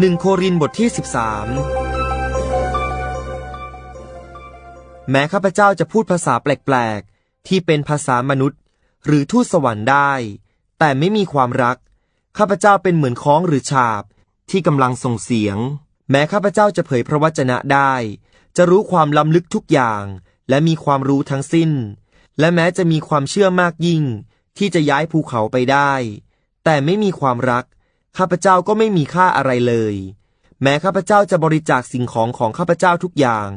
หนึ่งโครินบทที่ 13 แม้ข้าพเจ้าจะพูดภาษาแปลก ๆ ที่เป็นภาษามนุษย์ หรือทูตสวรรค์ได้ แต่ไม่มีความรัก ข้าพเจ้าเป็นเหมือนค้องหรือฉาบที่กำลังส่งเสียง แม้ข้าพเจ้าจะเผยพระวจนะได้ จะรู้ความล้ำลึกทุกอย่าง และมีความรู้ทั้งสิ้น และแม้จะมีความเชื่อมากยิ่ง ที่จะย้ายภูเขาไปได้ แต่ไม่มีความรัก ข้าพเจ้าก็ไม่มีค่าอะไรเลย แม้ข้าพเจ้าจะบริจาคสิ่งของของข้าพเจ้าทุกอย่าง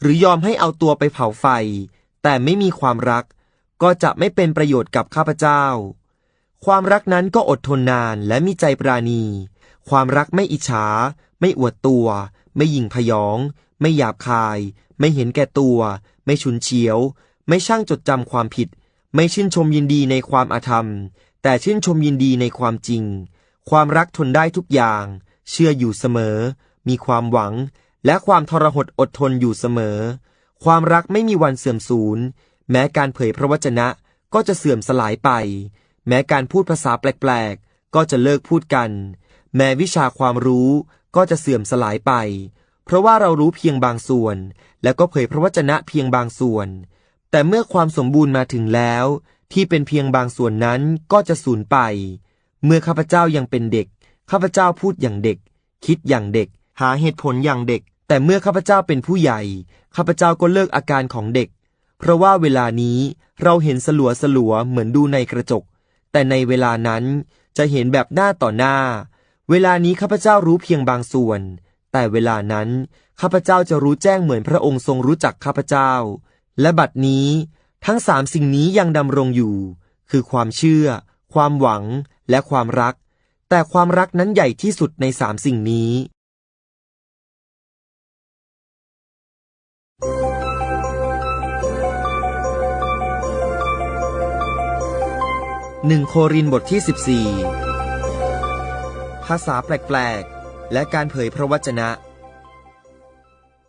หรือยอมให้เอาตัวไปเผาไฟ แต่ไม่มีความรัก ก็จะไม่เป็นประโยชน์กับข้าพเจ้า ความรักนั้นก็อดทนนานและมีใจปราณี ความรักไม่อิจฉา ไม่อวดตัว ไม่หยิ่งพยอง ไม่หยาบคาย ไม่เห็นแก่ตัว ไม่ฉุนเฉียว ไม่ช่างจดจำความผิด ไม่ชื่นชมยินดีในความอาธรรม แต่ชื่นชมยินดีในความจริง ความรักทนได้ทุกอย่าง เชื่ออยู่เสมอ มีความหวัง และความทรหดอดทนอยู่เสมอ ความรักไม่มีวันเสื่อมสูญ แม้การเผยพระวจนะก็จะเสื่อมสลายไป แม้การพูดภาษาแปลกๆ ก็จะเลิกพูดกัน แม้วิชาความรู้ก็จะเสื่อมสลายไป เพราะว่าเรารู้เพียงบางส่วน แล้วก็เผยพระวจนะเพียงบางส่วน แต่เมื่อความสมบูรณ์มาถึงแล้ว ที่เป็นเพียงบางส่วนนั้นก็จะสูญไป เมื่อข้าพเจ้ายังเป็นเด็ก ข้าพเจ้าพูดอย่างเด็ก คิดอย่างเด็ก หาเหตุผลอย่างเด็ก แต่เมื่อข้าพเจ้าเป็นผู้ใหญ่ ข้าพเจ้าก็เลิกอาการของเด็ก เพราะว่าเวลานี้เราเห็นสลัวสลัวเหมือนดูในกระจก แต่ในเวลานั้นจะเห็นแบบหน้าต่อหน้า เวลานี้ข้าพเจ้ารู้เพียงบางส่วน แต่เวลานั้นข้าพเจ้าจะรู้แจ้งเหมือนพระองค์ทรงรู้จักข้าพเจ้า และบัดนี้ทั้งสามสิ่งนี้ยังดำรงอยู่ คือความเชื่อ ความหวัง และความรัก แต่ความรักนั้นใหญ่ที่สุดในสามสิ่งนี้ หนึ่งโครินบทที่ 14 ภาษาแปลก ๆ และการเผยพระวจนะ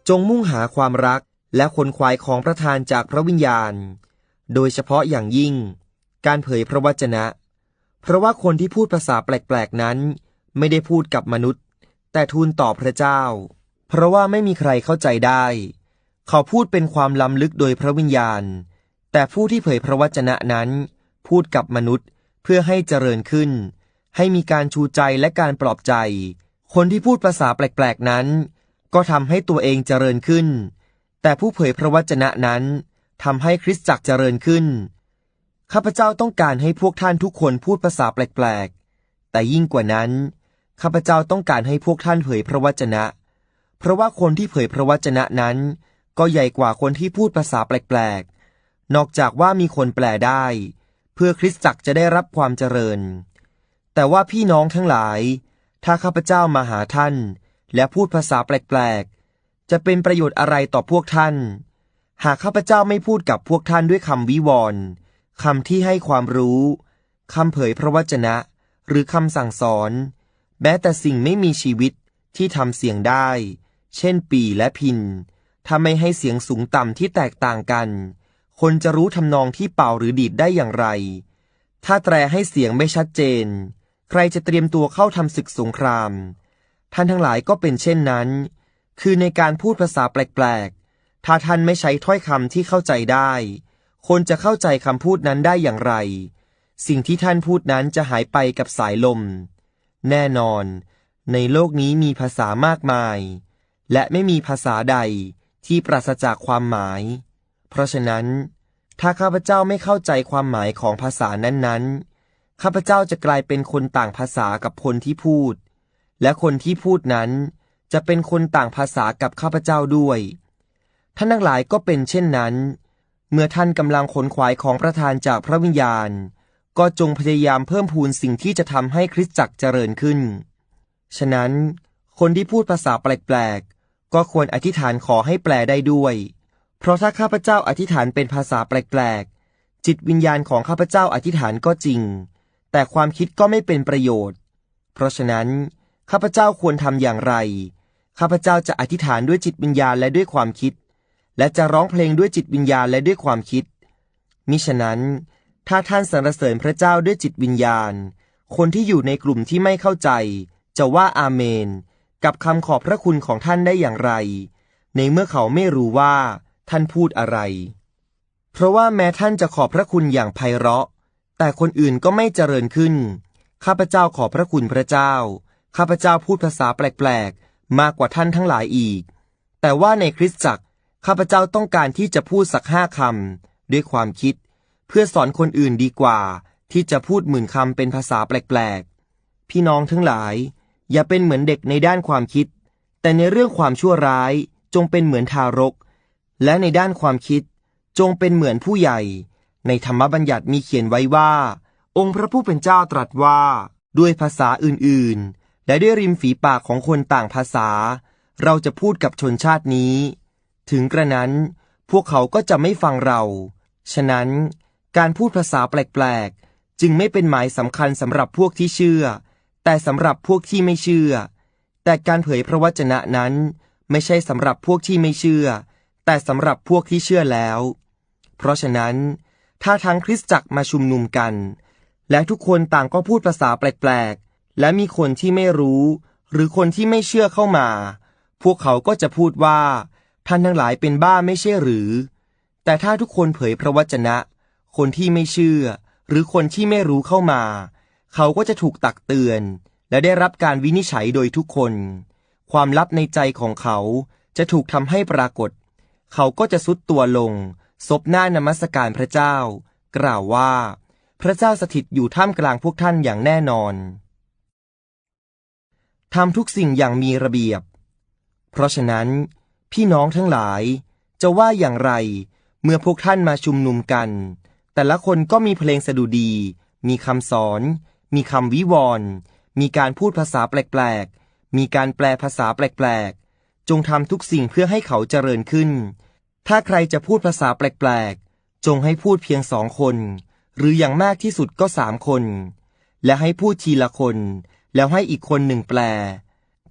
จงมุ่งหาความรักและคนควายของประทานจากพระวิญญาณ โดยเฉพาะอย่างยิ่ง การเผยพระวจนะ เพราะว่าคนที่พูดภาษาแปลกๆนั้น ไม่ได้พูดกับมนุษย์ แต่ทูลต่อพระเจ้า เพราะว่าไม่มีใครเข้าใจได้ เขาพูดเป็นความล้ำลึกโดยพระวิญญาณ แต่ผู้ที่เผยพระวจนะนั้น พูดกับมนุษย์เพื่อให้เจริญขึ้น ให้มีการชูใจและการปลอบใจ คนที่พูดภาษาแปลกๆนั้น ก็ทำให้ตัวเองเจริญขึ้น แต่ผู้เผยพระวจนะนั้นทำให้คริสตจักรเจริญขึ้น ข้าพเจ้าต้องการให้พวกท่านทุกคนพูดภาษาแปลกๆ แต่ยิ่งกว่านั้น ข้าพเจ้าต้องการให้พวกท่านเผยพระวจนะ เพราะว่าคนที่เผยพระวจนะนั้น ก็ใหญ่กว่าคนที่พูดภาษาแปลกๆ นอกจากว่ามีคนแปลได้ เพื่อคริสตจักรจะได้รับความเจริญ แต่ว่าพี่น้องทั้งหลาย ถ้าข้าพเจ้ามาหาท่าน และพูดภาษาแปลกๆ จะเป็นประโยชน์อะไรต่อพวกท่าน หากข้าพเจ้าไม่พูดกับพวกท่านด้วยคำวิวรณ์ คำที่ให้ความรู้ คำเผยพระวจนะ หรือคำสั่งสอน แม้แต่สิ่งไม่มีชีวิตที่ทำเสียงได้ เช่นปีและพินถ้าไม่ให้เสียงสูงต่ำที่แตกต่างกัน คนจะรู้ทำนองที่เป่าหรือดีดได้อย่างไร ถ้าแตรให้เสียงไม่ชัดเจน ใครจะเตรียมตัวเข้าทำศึกสงคราม ท่านทั้งหลายก็เป็นเช่นนั้น คือในการพูดภาษาแปลกๆ ถ้าท่านไม่ใช้ถ้อยคำที่เข้าใจได้ คนจะเข้าใจคำพูดนั้นได้อย่างไร สิ่งที่ท่านพูดนั้นจะหายไปกับสายลม แน่นอน ในโลกนี้มีภาษามากมาย และไม่มีภาษาใดที่ปราศจากความหมาย เพราะฉะนั้น ถ้าข้าพเจ้าไม่เข้าใจความหมายของภาษานั้นๆ ข้าพเจ้าจะกลายเป็นคนต่างภาษากับคนที่พูด และคนที่พูดนั้น จะเป็นคนต่างภาษากับข้าพเจ้าด้วย ท่านทั้งหลายก็เป็นเช่นนั้น เมื่อท่านกำลังขนขวายของประธานจากพระวิญญาณ ก็จงพยายามเพิ่มพูนสิ่งที่จะทำให้คริสตจักรเจริญขึ้น ฉะนั้น คนที่พูดภาษาแปลกๆ ก็ควรอธิษฐานขอให้แปลได้ด้วย เพราะถ้าข้าพเจ้าอธิษฐานเป็นภาษาแปลกๆ จิตวิญญาณของข้าพเจ้าอธิษฐานก็จริง แต่ความคิดก็ไม่เป็นประโยชน์ เพราะฉะนั้น ข้าพเจ้าควรทำอย่างไร ข้าพเจ้าจะอธิษฐานด้วยจิตวิญญาณและด้วยความคิด และจะร้องเพลงด้วยจิตวิญญาณและด้วยความคิด มิฉะนั้น ถ้าท่านสรรเสริญพระเจ้าด้วยจิตวิญญาณ คนที่อยู่ในกลุ่มที่ไม่เข้าใจ จะว่าอาเมน กับคำขอบพระคุณของท่านได้อย่างไร ในเมื่อเขาไม่รู้ว่า ท่านพูดอะไร เพราะว่าแม้ท่านจะขอบพระคุณอย่างไพเราะ แต่คนอื่นก็ไม่เจริญขึ้น ข้าพเจ้าขอบพระคุณพระเจ้า ข้าพเจ้าพูดภาษาแปลกๆ มากกว่าท่านทั้งหลายอีก แต่ว่าในคริสตจักร ข้าพเจ้าต้องการที่จะพูดสักห้าคำด้วยความคิด เพื่อสอนคนอื่นดีกว่า ที่จะพูดหมื่นคำเป็นภาษาแปลกๆ พี่น้องทั้งหลาย อย่าเป็นเหมือนเด็กในด้านความคิด แต่ในเรื่องความชั่วร้ายจงเป็นเหมือนทารก และในด้านความคิดจงเป็นเหมือนผู้ใหญ่ ในธรรมบัญญัติมีเขียนไว้ว่า องค์พระผู้เป็นเจ้าตรัสว่า ด้วยภาษาอื่นๆ และด้วยริมฝีปากของคนต่างภาษา เราจะพูดกับชนชาตินี้ ถึงกระนั้น พวกเขาก็จะไม่ฟังเรา ฉะนั้น การพูดภาษาแปลกๆ จึงไม่เป็นหมายสำคัญสำหรับพวกที่เชื่อ แต่สำหรับพวกที่ไม่เชื่อ แต่การเผยพระวจนะนั้น ไม่ใช่สำหรับพวกที่ไม่เชื่อ แต่สำหรับพวกที่เชื่อแล้ว เพราะฉะนั้น ถ้าทั้งคริสตจักรมาชุมนุมกัน และทุกคนต่างก็พูดภาษาแปลกๆ และมีคนที่ไม่รู้ หรือคนที่ไม่เชื่อเข้ามา พวกเขาก็จะพูดว่า ท่านทั้งหลายเป็นบ้าไม่ใช่หรือ แต่ถ้าทุกคนเผยพระวจนะ คนที่ไม่เชื่อ หรือคนที่ไม่รู้เข้ามา เขาก็จะถูกตักเตือน และได้รับการวินิจฉัยโดยทุกคน ความลับในใจของเขาจะถูกทำให้ปรากฏ เขาก็จะสุดตัวลงศพหน้านมัสการพระเจ้า กล่าวว่า พระเจ้าสถิตอยู่ท่ามกลางพวกท่านอย่างแน่นอนทำทุกสิ่งอย่างมีระเบียบ เพราะฉะนั้น พี่น้องทั้งหลาย จะว่าอย่างไร เมื่อพวกท่านมาชุมนุมกัน แต่ละคนก็มีเพลงสดุดี มีคำสอน มีคำวิวรณ์มีการพูดภาษาแปลกๆ มีการแปลภาษาแปลกๆ จงทำทุกสิ่งเพื่อให้เขาเจริญขึ้น ถ้าใครจะพูดภาษาแปลกๆ จงให้พูดเพียงสองคน หรืออย่างมากที่สุดก็สามคน และให้พูดทีละคน แล้วให้อีกคนหนึ่งแปล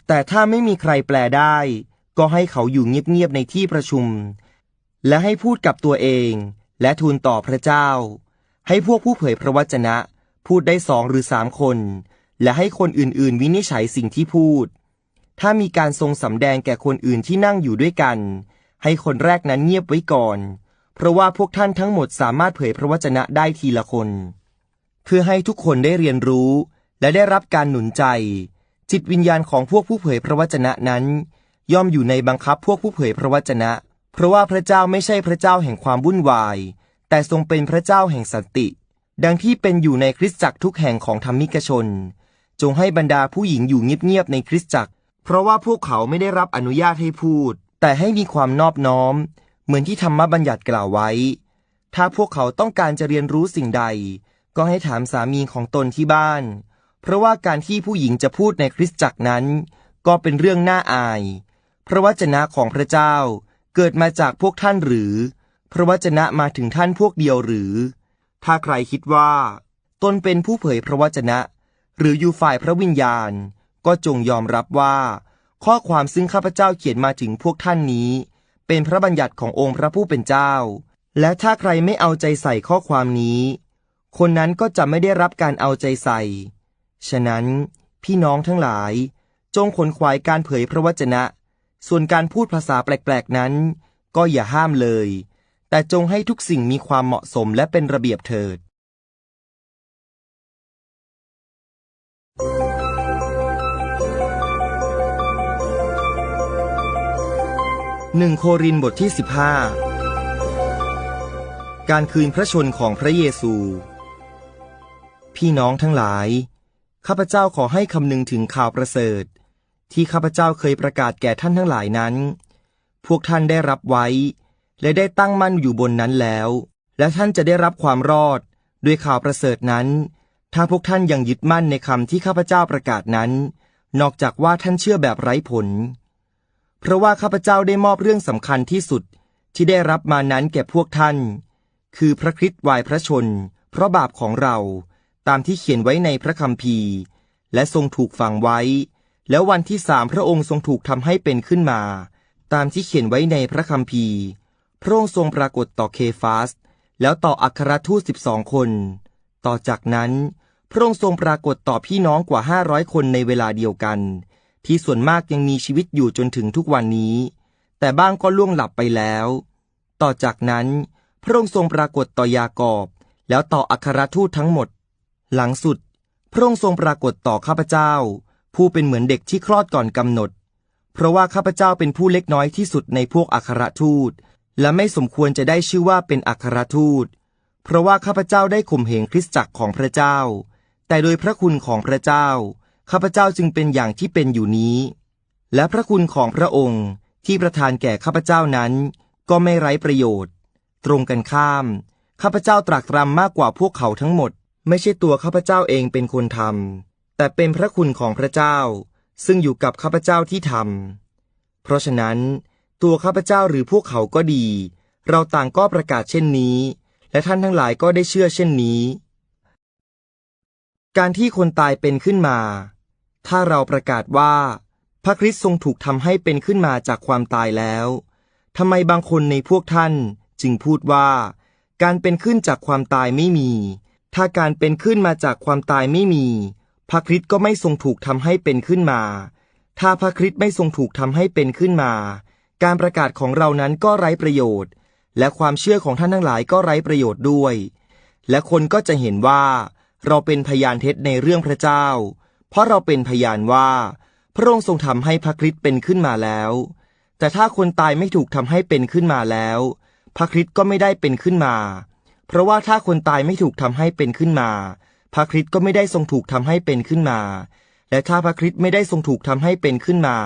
แต่ถ้าไม่มีใครแปลได้ ก็ให้เขาอยู่เงียบๆในที่ประชุม และให้พูดกับตัวเอง และทูลต่อพระเจ้า ให้พวกผู้เผยพระวจนะ พูดได้สองหรือสามคน และให้คนอื่นๆ วินิจฉัยสิ่งที่พูด ถ้ามีการทรงสำแดงแก่คนอื่นที่นั่งอยู่ด้วยกัน ให้คนแรกนั้นเงียบไว้ก่อน เพราะว่าพวกท่านทั้งหมดสามารถเผยพระวจนะได้ทีละคน เพื่อให้ทุกคนได้เรียนรู้และได้รับการหนุนใจ จิตวิญญาณของพวกผู้เผยพระวจนะนั้น ย่อมอยู่ในบังคับพวกผู้เผยพระวจนะ เพราะว่าพระเจ้าไม่ใช่พระเจ้าแห่งความวุ่นวาย แต่ทรงเป็นพระเจ้าแห่งสันติ ดังที่เป็นอยู่ในคริสตจักรทุกแห่งของธรรมิกชน จงให้บรรดาผู้หญิงอยู่เงียบๆในคริสตจักร เพราะว่าพวกเขาไม่ได้รับอนุญาตให้พูด แต่ให้มีความนอบน้อม เหมือนที่ธรรมบัญญัติกล่าวไว้ ถ้าพวกเขาต้องการจะเรียนรู้สิ่งใด ก็ให้ถามสามีของตนที่บ้าน เพราะว่าการที่ผู้หญิงจะพูดในคริสตจักรนั้น ก็เป็นเรื่องน่าอาย พระวจนะของพระเจ้าเกิดมาจากพวกท่านหรือ พระวจนะมาถึงท่านพวกเดียวหรือ ถ้าใครคิดว่า ตนเป็นผู้เผยพระวจนะ หรืออยู่ฝ่ายพระวิญญาณ ก็จงยอมรับว่า ข้อความซึ่งข้าพเจ้าเขียนมาถึงพวกท่านนี้ เป็นพระบัญญัติขององค์พระผู้เป็นเจ้า และถ้าใครไม่เอาใจใส่ข้อความนี้ คนนั้นก็จะไม่ได้รับการเอาใจใส่ ฉะนั้น พี่น้องทั้งหลาย จงขนขวายการเผยพระวจนะ ส่วนการพูดภาษาแปลกๆนั้น ก็อย่าห้ามเลย แต่จงให้ทุกสิ่งมีความเหมาะสมและเป็นระเบียบเถิด หนึ่งโครินบทที่ 15 การคืนพระชนของพระเยซู พี่น้องทั้งหลาย ข้าพเจ้าขอให้คำนึงถึงข่าวประเสริฐ ที่ข้าพเจ้าเคยประกาศแก่ท่านทั้งหลายนั้น พวกท่านได้รับไว้ และได้ตั้งมั่นอยู่บนนั้นแล้ว และท่านจะได้รับความรอด ด้วยข่าวประเสริฐนั้น ถ้าพวกท่านยังยึดมั่นในคำที่ข้าพเจ้าประกาศนั้น นอกจากว่าท่านเชื่อแบบไร้ผล เพราะว่าข้าพเจ้าได้มอบเรื่องสำคัญที่สุดที่ได้รับมานั้นแก่พวกท่าน คือพระคริสต์วายพระชน เพราะบาปของเราตามที่เขียนไว้ในพระคัมภีร์ และทรงถูกฝังไว้ แล้ววันที่สามพระองค์ทรงถูกทำให้เป็นขึ้นมา ตามที่เขียนไว้ในพระคัมภีร์ พระองค์ทรงปรากฏต่อเคฟาส แล้วต่ออัครทูตสิบสองคน ต่อจากนั้น พระองค์ทรงปรากฏต่อพี่น้องกว่าห้าร้อยคนในเวลาเดียวกัน ที่ส่วนมากยังมีชีวิตอยู่จนถึงทุกวันนี้ แต่บ้างก็ล่วงหลับไปแล้ว ต่อจากนั้น พระองค์ทรงปรากฏต่อยากอบ แล้วต่ออัครทูตทั้งหมด หลังสุด พระองค์ทรงปรากฏต่อข้าพเจ้า ผู้เป็นเหมือนเด็กที่คลอดก่อนกำหนด เพราะว่าข้าพเจ้าเป็นผู้เล็กน้อยที่สุดในพวกอัครทูต และไม่สมควรจะได้ชื่อว่าเป็นอัครทูต เพราะว่าข้าพเจ้าได้ข่มเหงคริสตจักรของพระเจ้า แต่โดยพระคุณของพระเจ้า ข้าพเจ้าจึงเป็นอย่างที่เป็นอยู่นี้ และพระคุณของพระองค์ที่ประทานแก่ข้าพเจ้านั้น ก็ไม่ไร้ประโยชน์ ตรงกันข้าม ข้าพเจ้าตรากตรำมากกว่าพวกเขาทั้งหมด ไม่ใช่ตัวข้าพเจ้าเองเป็นคนทำ แต่เป็นพระคุณของพระเจ้า ซึ่งอยู่กับข้าพเจ้าที่ทำเพราะฉะนั้น ตัวข้าพเจ้าหรือพวกเขาก็ดี เราต่างก็ประกาศเช่นนี้ และท่านทั้งหลายก็ได้เชื่อเช่นนี้ การที่คนตายเป็นขึ้นมา ถ้าเราประกาศว่า พระคริสต์ทรงถูกทำให้เป็นขึ้นมาจากความตายแล้วทำไมบางคนในพวกท่านจึงพูดว่า การเป็นขึ้นจากความตายไม่มี ถ้าการเป็นขึ้นมาจากความตายไม่มี พระคริสต์ก็ไม่ทรงถูกทำให้เป็นขึ้นมา ถ้าพระคริสต์ไม่ทรงถูกทำให้เป็นขึ้นมา การประกาศของเรานั้นก็ไร้ประโยชน์ และความเชื่อของท่านทั้งหลายก็ไร้ประโยชน์ด้วย และคนก็จะเห็นว่า เราเป็นพยานเท็จในเรื่องพระเจ้า เพราะเราเป็นพยานว่า พระองค์ทรงทำให้พระคริสต์เป็นขึ้นมาแล้ว แต่ถ้าคนตายไม่ถูกทำให้เป็นขึ้นมาแล้ว พระคริสต์ก็ไม่ได้เป็นขึ้นมา เพราะว่าถ้าคนตายไม่ถูกทำให้เป็นขึ้นมา พระคริสต์ก็ไม่ได้ทรงถูกทำให้เป็นขึ้นมา และถ้าพระคริสต์ไม่ได้ทรงถูกทำให้เป็นขึ้นมา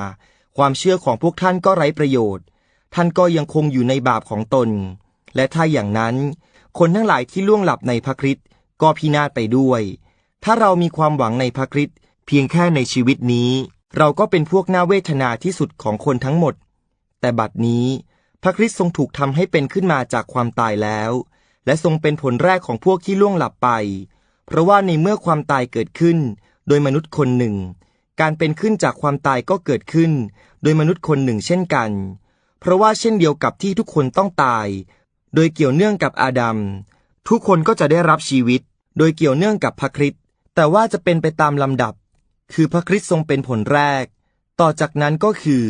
ความเชื่อของพวกท่านก็ไร้ประโยชน์ ท่านก็ยังคงอยู่ในบาปของตน และถ้าอย่างนั้น คนทั้งหลายที่ล่วงหลับในพระคริสต์ก็พินาศไปด้วย ถ้าเรามีความหวังในพระคริสต์เพียงแค่ในชีวิตนี้ เราก็เป็นพวกน่าเวทนาที่สุดของคนทั้งหมด แต่บัดนี้ พระคริสต์ทรงถูกทำให้เป็นขึ้นมาจากความตายแล้ว และทรงเป็นผลแรกของพวกที่ล่วงหลับไป เพราะว่าในเมื่อความตายเกิดขึ้น โดยมนุษย์คนหนึ่ง การเป็นขึ้นจากความตายก็เกิดขึ้น โดยมนุษย์คนหนึ่งเช่นกัน เพราะว่าเช่นเดียวกับที่ทุกคนต้องตาย โดยเกี่ยวเนื่องกับอาดัม ทุกคนก็จะได้รับชีวิต โดยเกี่ยวเนื่องกับพระคริสต์ แต่ว่าจะเป็นไปตามลำดับ คือพระคริสต์ทรงเป็นผลแรก ต่อจากนั้นก็คือ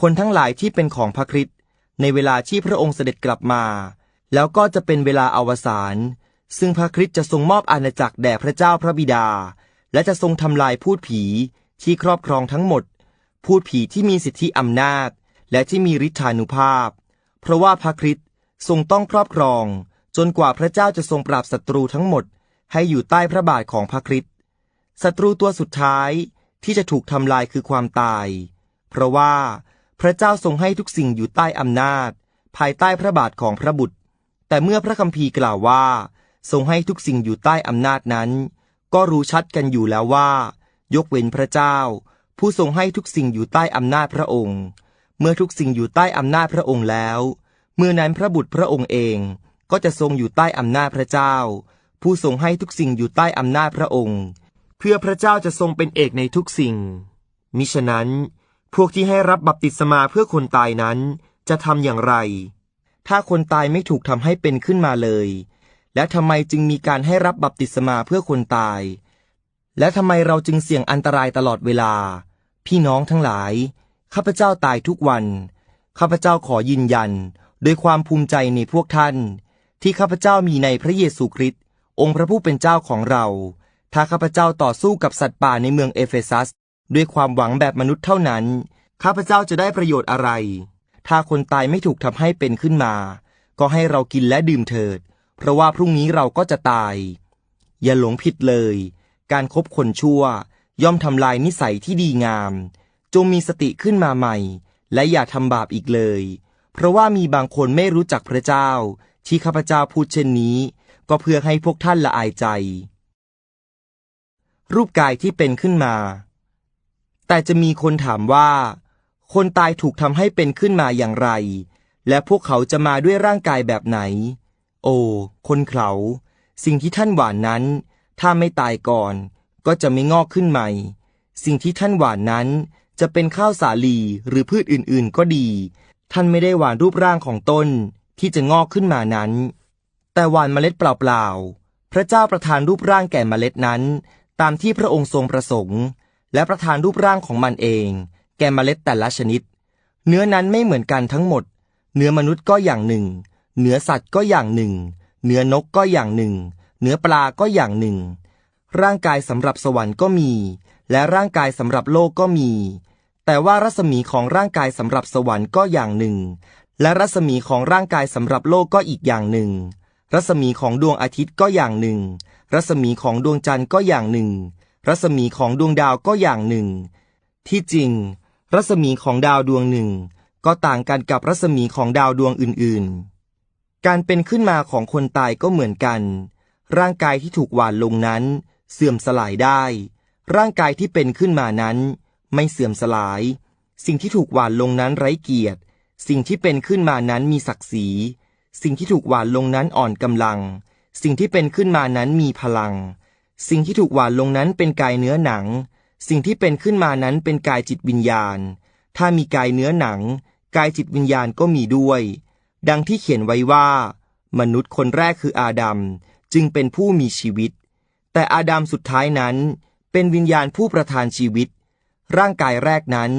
คนทั้งหลายที่เป็นของพระคริสต์ในเวลาที่พระองค์เสด็จกลับมา แล้วก็จะเป็นเวลาอวสาน ซึ่งพระคริสต์จะทรงมอบอาณาจักรแด่พระเจ้าพระบิดา และจะทรงทำลายพูดผีที่ครอบครองทั้งหมด พูดผีที่มีสิทธิอำนาจ และที่มีฤทธานุภาพ เพราะว่าพระคริสต์ทรงต้องครอบครอง จนกว่าพระเจ้าจะทรงปราบศัตรูทั้งหมด ให้อยู่ใต้พระบาทของพระคริสต์ศัตรูตัวสุดท้ายที่จะถูกทำลายคือความตาย เพราะว่าพระเจ้าทรงให้ทุกสิ่งอยู่ใต้อำนาจ ภายใต้พระบาทของพระบุตร แต่เมื่อพระคัมภีร์กล่าวว่า ทรงให้ทุกสิ่งอยู่ใต้อำนาจนั้น ก็รู้ชัดกันอยู่แล้วว่า ยกเว้นพระเจ้า ผู้ทรงให้ทุกสิ่งอยู่ใต้อำนาจพระองค์ เมื่อทุกสิ่งอยู่ใต้อำนาจพระองค์แล้ว เมื่อนั้นพระบุตรพระองค์เองก็จะทรงอยู่ใต้อำนาจพระเจ้า ผู้ทรงให้ทุกสิ่งอยู่ใต้อำนาจพระองค์ เพื่อพระเจ้าจะทรงเป็นเอกในทุกสิ่ง มิฉะนั้น พวกที่ให้รับบัพติศมาเพื่อคนตายนั้นจะทำอย่างไร ถ้าคนตายไม่ถูกทำให้เป็นขึ้นมาเลย และทำไมจึงมีการให้รับบัพติศมาเพื่อคนตาย และทำไมเราจึงเสี่ยงอันตรายตลอดเวลา พี่น้องทั้งหลาย ข้าพเจ้าตายทุกวัน ข้าพเจ้าขอยืนยัน โดยความภูมิใจในพวกท่าน ที่ข้าพเจ้ามีในพระเยซูคริสต์องค์พระผู้เป็นเจ้าของเรา ถ้าข้าพเจ้าต่อสู้กับสัตว์ป่าในเมืองเอเฟซัส ด้วยความหวังแบบมนุษย์เท่านั้น ข้าพเจ้าจะได้ประโยชน์อะไร ถ้าคนตายไม่ถูกทำให้เป็นขึ้นมา ก็ให้เรากินและดื่มเถิด เพราะว่าพรุ่งนี้เราก็จะตาย อย่าหลงผิดเลย การครบคนชั่ว ย่อมทำลายนิสัยที่ดีงาม จงมีสติขึ้นมาใหม่ และอย่าทำบาปอีกเลย เพราะว่ามีบางคนไม่รู้จักพระเจ้า ที่ข้าพเจ้าพูดเช่นนี้ ก็เพื่อให้พวกท่านละอายใจ รูปกายที่เป็นขึ้นมา แต่จะมีคนถามว่า คนตายถูกทำให้เป็นขึ้นมาอย่างไร และพวกเขาจะมาด้วยร่างกายแบบไหน โอ้ คนเขา สิ่งที่ท่านหวานนั้น ถ้าไม่ตายก่อน ก็จะไม่งอกขึ้นใหม่ สิ่งที่ท่านหวานนั้น จะเป็นข้าวสาลีหรือพืชอื่นๆ ก็ดี ท่านไม่ได้หวานรูปร่างของต้นที่จะงอกขึ้นมานั้น แต่หวานเมล็ดเปล่าๆ พระเจ้าประทานรูปร่างแก่เมล็ดนั้น ตามที่พระองค์ทรงประสงค์ และประทานรูปร่างของมันเอง แก่เมล็ดแต่ละชนิด เนื้อนั้นไม่เหมือนกันทั้งหมด เนื้อมนุษย์ก็อย่างหนึ่ง เนื้อสัตว์ก็อย่างหนึ่ง เนื้อนกก็อย่างหนึ่ง เนื้อปลาก็อย่างหนึ่ง ร่างกายสำหรับสวรรค์ก็มี และร่างกายสำหรับโลกก็มี แต่ว่ารัศมีของร่างกายสำหรับสวรรค์ก็อย่างหนึ่ง และรัศมีของร่างกายสำหรับโลกก็อีกอย่างหนึ่ง รัศมีของดวงอาทิตย์ก็อย่างหนึ่ง รัศมีของดวงจันทร์ก็อย่างหนึ่ง รัศมีของดวงดาวก็อย่างหนึ่ง ที่จริง รัศมีของดาวดวงหนึ่ง ก็ต่างกันกับรัศมีของดาวดวงอื่น ๆ การเป็นขึ้นมาของคนตายก็เหมือนกัน ร่างกายที่ถูกหวานลงนั้น เสื่อมสลายได้ ร่างกายที่เป็นขึ้นมานั้น ไม่เสื่อมสลาย สิ่งที่ถูกหวานลงนั้นไร้เกียรติ สิ่งที่เป็นขึ้นมานั้นมีศักดิ์ศรี สิ่งที่ถูกหวานลงนั้นอ่อนกำลัง สิ่งที่เป็นขึ้นมานั้นมีพลัง สิ่งที่ถูกหวานลงนั้นเป็นกายเนื้อหนัง สิ่งที่เป็นขึ้นมานั้นเป็นกายจิตวิญญาณ ถ้ามีกายเนื้อหนัง กายจิตวิญญาณก็มีด้วย ดังที่เขียนไว้ว่า มนุษย์คนแรกคืออาดัมจึงเป็นผู้มีชีวิต แต่อาดัมสุดท้ายนั้น เป็นวิญญาณผู้ประทานชีวิต ร่างกายแรกนั้น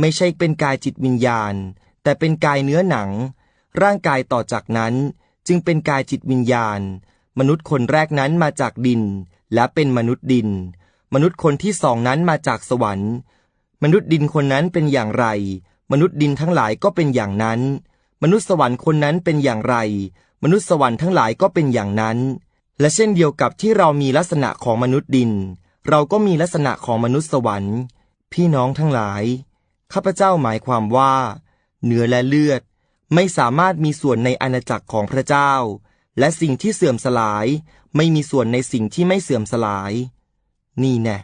ไม่ใช่เป็นกายจิตวิญญาณ แต่เป็นกายเนื้อหนัง ร่างกายต่อจากนั้นจึงเป็นกายจิตวิญญาณ มนุษย์คนแรกนั้นมาจากดิน และเป็นมนุษย์ดิน มนุษย์คนที่สองนั้นมาจากสวรรค์ มนุษย์ดินคนนั้นเป็นอย่างไร มนุษย์ดินทั้งหลายก็เป็นอย่างนั้น มนุษย์สวรรค์คนนั้นเป็นอย่างไร มนุษย์สวรรค์ทั้งหลายก็เป็นอย่างนั้น และเช่นเดียวกับที่เรามีลักษณะของมนุษย์ดิน เราก็มีลักษณะของมนุษย์สวรรค์ พี่น้องทั้งหลาย ข้าพเจ้าหมายความว่า เนื้อและเลือดไม่สามารถมีส่วนในอาณาจักรของพระเจ้า และสิ่งที่เสื่อมสลาย ไม่มีส่วนในสิ่งที่ไม่เสื่อมสลาย นี่แน่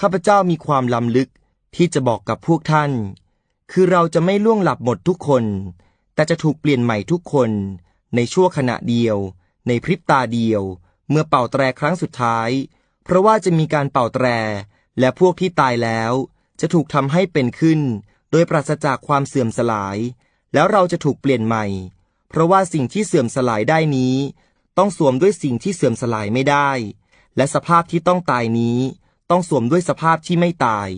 ข้าพเจ้ามีความล้ำลึกที่จะบอกกับพวกท่าน คือเราจะไม่ล่วงหลับหมดทุกคน แต่จะถูกเปลี่ยนใหม่ทุกคนในชั่วขณะเดียว ในพริบตาเดียว เมื่อเป่าแตรครั้งสุดท้าย เพราะว่าจะมีการเป่าแตร และพวกที่ตายแล้ว จะถูกทำให้เป็นขึ้น โดยปราศจากความเสื่อมสลาย แล้วเราจะถูกเปลี่ยนใหม่ เพราะว่าสิ่งที่เสื่อมสลายได้นี้ ต้องสวมด้วยสิ่งที่เสื่อมสลายไม่ได้ และสภาพที่ต้องตายนี้ ต้องสวมด้วยสภาพที่ไม่ตาย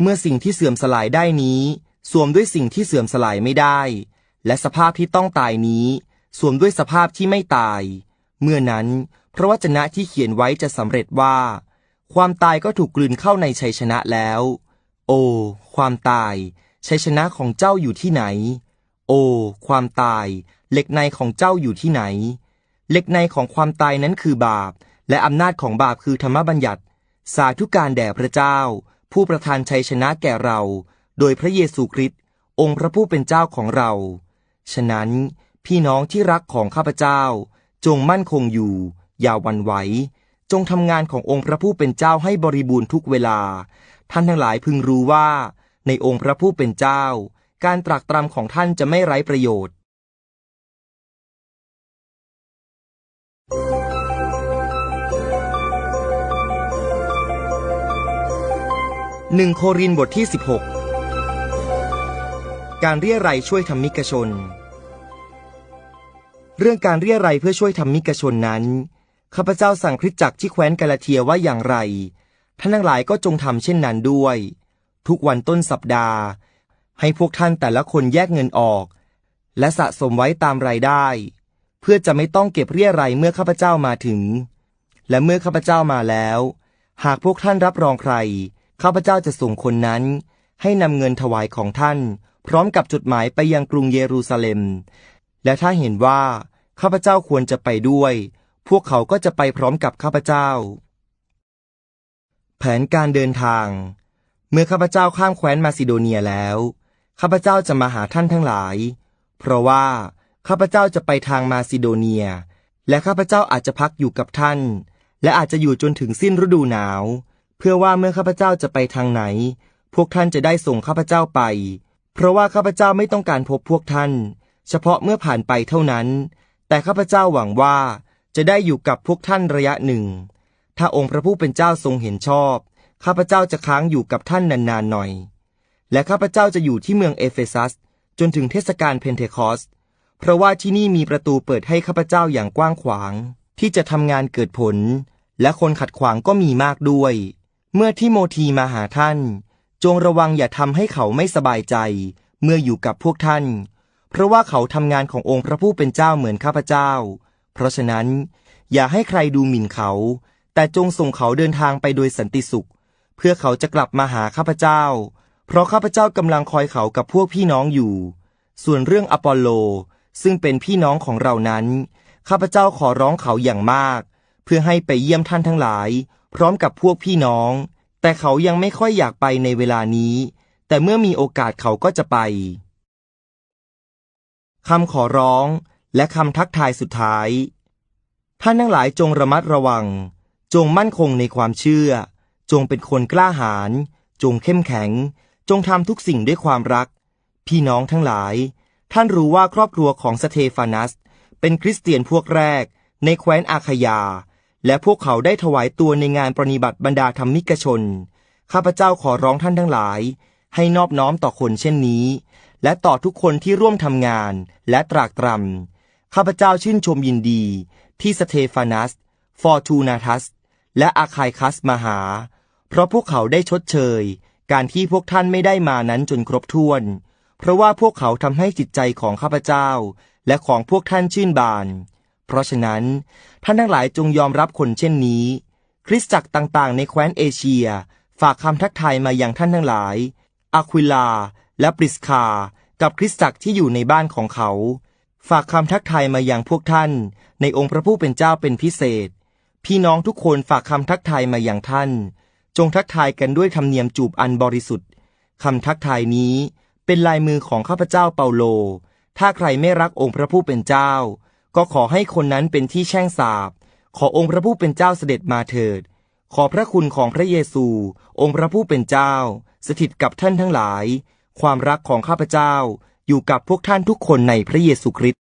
เมื่อสิ่งที่เสื่อมสลายได้นี้ สวมด้วยสิ่งที่เสื่อมสลายไม่ได้ และสภาพที่ต้องตายนี้ สวมด้วยสภาพที่ไม่ตาย เมื่อนั้นพระวจนะที่เขียนไว้จะสำเร็จว่า ความตายก็ถูกกลืนเข้าในชัยชนะแล้ว โอ ความตาย ชัยชนะของเจ้าอยู่ที่ไหน โอ ความตาย เหล็กในของเจ้าอยู่ที่ไหน เหล็กในของความตายนั้นคือบาป และอำนาจของบาปคือธรรมบัญญัติ สาธุการแด่พระเจ้า ผู้ประทานชัยชนะแก่เรา โดยพระเยซูคริสต์องค์พระผู้เป็นเจ้าของเรา ฉะนั้นพี่น้องที่รักของข้าพเจ้า จงมั่นคงอยู่ อย่าวันไหว จงทำงานขององค์พระผู้เป็นเจ้าให้บริบูรณ์ทุกเวลา ท่านทั้งหลายพึงรู้ว่า ในองค์พระผู้เป็นเจ้า การตรากตรำของท่านจะไม่ไร้ประโยชน์ หนึ่งโครินบทที่ 16 การเรียรัยช่วยทำมิกชน เรื่องการเรียรัยเพื่อช่วยทำมิกชนนั้น ข้าพเจ้าสั่งคริสตจักรที่แคว้นกาลาเทียว่าอย่างไร ท่านทั้งหลายก็จงทำเช่นนั้นด้วย ทุกวันต้นสัปดาห์ ให้พวกท่านแต่ละคนแยกเงินออก และสะสมไว้ตามรายได้ เพื่อจะไม่ต้องเก็บเรียรัยเมื่อข้าพเจ้ามาถึง และเมื่อข้าพเจ้ามาแล้ว หากพวกท่านรับรองใคร ข้าพเจ้าจะส่งคนนั้น ให้นำเงินถวายของท่าน พร้อมกับจดหมายไปยังกรุงเยรูซาเล็ม และถ้าเห็นว่าข้าพเจ้าควรจะไปด้วย พวกเขาก็จะไปพร้อมกับข้าพเจ้า แผนการเดินทาง เมื่อข้าพเจ้าข้ามแคว้นมาซิโดเนียแล้ว ข้าพเจ้าจะมาหาท่านทั้งหลาย เพราะว่าข้าพเจ้าจะไปทางมาซิโดเนีย และข้าพเจ้าอาจจะพักอยู่กับท่าน และอาจจะอยู่จนถึงสิ้นฤดูหนาว เพื่อว่าเมื่อข้าพเจ้าจะไปทางไหน พวกท่านจะได้ส่งข้าพเจ้าไป เพราะว่าข้าพเจ้าไม่ต้องการพบพวกท่าน เฉพาะเมื่อผ่านไปเท่านั้น แต่ข้าพเจ้าหวังว่าจะได้อยู่กับพวกท่านระยะหนึ่ง ถ้าองค์พระผู้เป็นเจ้าทรงเห็นชอบ ข้าพเจ้าจะค้างอยู่กับท่านนานๆหน่อย และข้าพเจ้าจะอยู่ที่เมืองเอเฟซัส จนถึงเทศกาลเพนเทคอสเพราะว่าที่นี่มีประตูเปิดให้ข้าพเจ้าอย่างกว้างขวาง ที่จะทำงานเกิดผล และคนขัดขวางก็มีมากด้วย เมื่อทิโมธีมาหาท่าน จงระวังอย่าทำให้เขาไม่สบายใจ เมื่ออยู่กับพวกท่าน เพราะว่าเขาทำงานขององค์พระผู้เป็นเจ้าเหมือนข้าพเจ้า เพราะฉะนั้นอย่าให้ใครดูหมิ่นเขา แต่จงส่งเขาเดินทางไปโดยสันติสุข เพื่อเขาจะกลับมาหาข้าพเจ้า เพราะข้าพเจ้ากำลังคอยเขากับพวกพี่น้องอยู่ ส่วนเรื่องอปอลโลซึ่งเป็นพี่น้องของเรานั้น ข้าพเจ้าขอร้องเขาอย่างมาก เพื่อให้ไปเยี่ยมท่านทั้งหลาย พร้อมกับพวกพี่น้อง แต่เขายังไม่ค่อยอยากไปในเวลานี้ แต่เมื่อมีโอกาสเขาก็จะไป คำขอร้องและคำทักทายสุดท้าย ท่านทั้งหลายจงระมัดระวัง จงมั่นคงในความเชื่อ จงเป็นคนกล้าหาญจงเข้มแข็ง จงทำทุกสิ่งด้วยความรัก พี่น้องทั้งหลาย ท่านรู้ว่าครอบครัวของสเตฟานัส เป็นคริสเตียนพวกแรก ในแคว้นอาคยา และพวกเขาได้ถวายตัวในงานปรนิบัติบรรดาธรรมิกชน ข้าพเจ้าขอร้องท่านทั้งหลาย ให้นอบน้อมต่อคนเช่นนี้ และต่อทุกคนที่ร่วมทำงานและตรากตรำข้าพเจ้าชื่นชมยินดี ที่สเตฟานัส ฟอร์ทูนาทัส และอาคายคัสมาหา เพราะพวกเขาได้ชดเชย การที่พวกท่านไม่ได้มานั้นจนครบถ้วน เพราะว่าพวกเขาทำให้จิตใจของข้าพเจ้า และของพวกท่านชื่นบาน เพราะฉะนั้น ท่านทั้งหลายจงยอมรับคนเช่นนี้ คริสตจักรต่างๆ ในแคว้นเอเชีย ฝากคำทักทายมาอยังท่านทั้งหลายอะควิลา และปริสคากับคริสตจักรที่อยู่ในบ้านของเขา ฝากคำทักทายมายังพวกท่าน ในองค์พระผู้เป็นเจ้าเป็นพิเศษ พี่น้องทุกคนฝากคำทักทายมาอย่างท่าน จงทักทายกันด้วยธรรมเนียมจูบอันบริสุทธิ์คำทักทายนี้เป็นลายมือของข้าพเจ้าเปาโล ถ้าใครไม่รักองค์พระผู้เป็นเจ้า ก็ขอให้คนนั้นเป็นที่แช่งสาบ ขอองค์พระผู้เป็นเจ้าเสด็จมาเถิด ขอพระคุณของพระเยซู องค์พระผู้เป็นเจ้า สถิตกับท่านทั้งหลาย ความรักของข้าพเจ้าอยู่กับพวกท่านทุกคนในพระเยซูคริสต์